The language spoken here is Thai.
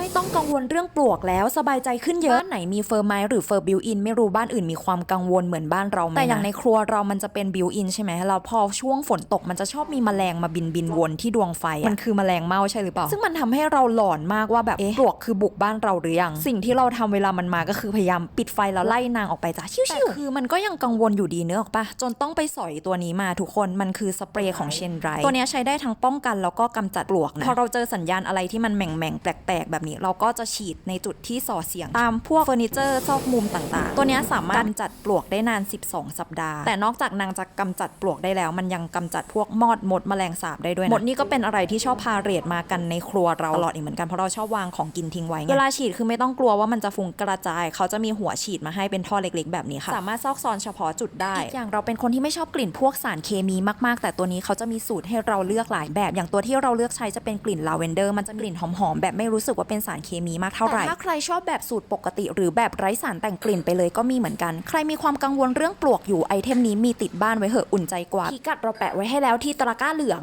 ไม่ต้องกังวลเรื่องปลวกแล้วสบายใจขึ้นเยอะบ้านไหนมีเฟอร์ไมหรือเฟอร์บิวอินไม่รู้บ้านอื่นมีความกังวลเหมือนบ้านเราไหมแต่อย่างในครัวเรามันจะเป็นบิวอินใช่ไหมแล้วพอช่วงฝนตกมันจะชอบมีแมลงมาบินบินวนที่ดวงไฟอะมันคือแมลงเม่าใช่หรือเปล่า ซึ่งมันทำให้เราหลอนมากว่าแบบเอ๊ะปลวกคือบุกบ้านเราหรือยัง สิ่งที่เราทำเวลามันมาก็คือพยายามปิดไฟแล้วไล่นางออกไปจ้ะชิวๆแต่คือมันก็ยังกังวลอยู่ดีเนื้อออกปะจนต้องไปสอยตัวนี้มาทุกคนมันคือสเปรย์ของเชนไรตัวเนี้ยใช้ได้ทั้งป้องกันแล้วก็กำจัดปลวกนะพอเราเจอสัญญาณอะไรที่มันแหม่งๆแปลกๆแบบนี้เราก็จะฉีดในจุดที่ส่อเสียง ตามพวกเฟอร์นิเจอร์ซอกมุมต่างๆ ตัวนี้สามารถกำจัดปลวกได้นาน 12 สัปดาห์ แต่นอกจากนางจะกำจัดปลวกได้แล้ว มันยังกำจัดพวกมอดมดแมลงสาบได้ด้วยนะมดนี่ก็เป็นอะไรที่ชอบพาเรดมากันในครัวเราตลอดอีกเหมือนกันเพราะเราชอบวางของกินทิ้งไว้เวลาฉีดคือไม่ต้องกลัวว่ามันจะฟุ้งกระจาย เขาจะมีหัวฉีดมาให้เป็นท่อเล็ก ๆ แบบนี้ค่ะสามารถซอกซอนเฉพาะจุดได้อีกอย่างเราเป็นคนที่ไม่ชอบกลิ่นพวกสารเคมีมากๆ แต่ตัวนี้เขาจะมีสูตรให้เราเลือกหลายแบบ อย่างตัวที่เราเลือกใช้จะเป็นกลิ่นลาเวนเดอร์มันจะกลิ่นหอมๆแบบไม่รู้สึกว่าเป็นสารเคมีมากเท่าไหร่ถ้าใครชอบแบบสูตรปกติ หรือแบบไร้สารแต่งกลิ่นไปเลยก็มีเหมือนกัน ใครมีความกังวลเรื่องปลวกอยู่ไอเทมนี้มีติดบ้านไว้เหอะอุ่นใจกว่าพิกัดเราแปะไว้ให้แล้วที่ตะกร้าเหลือง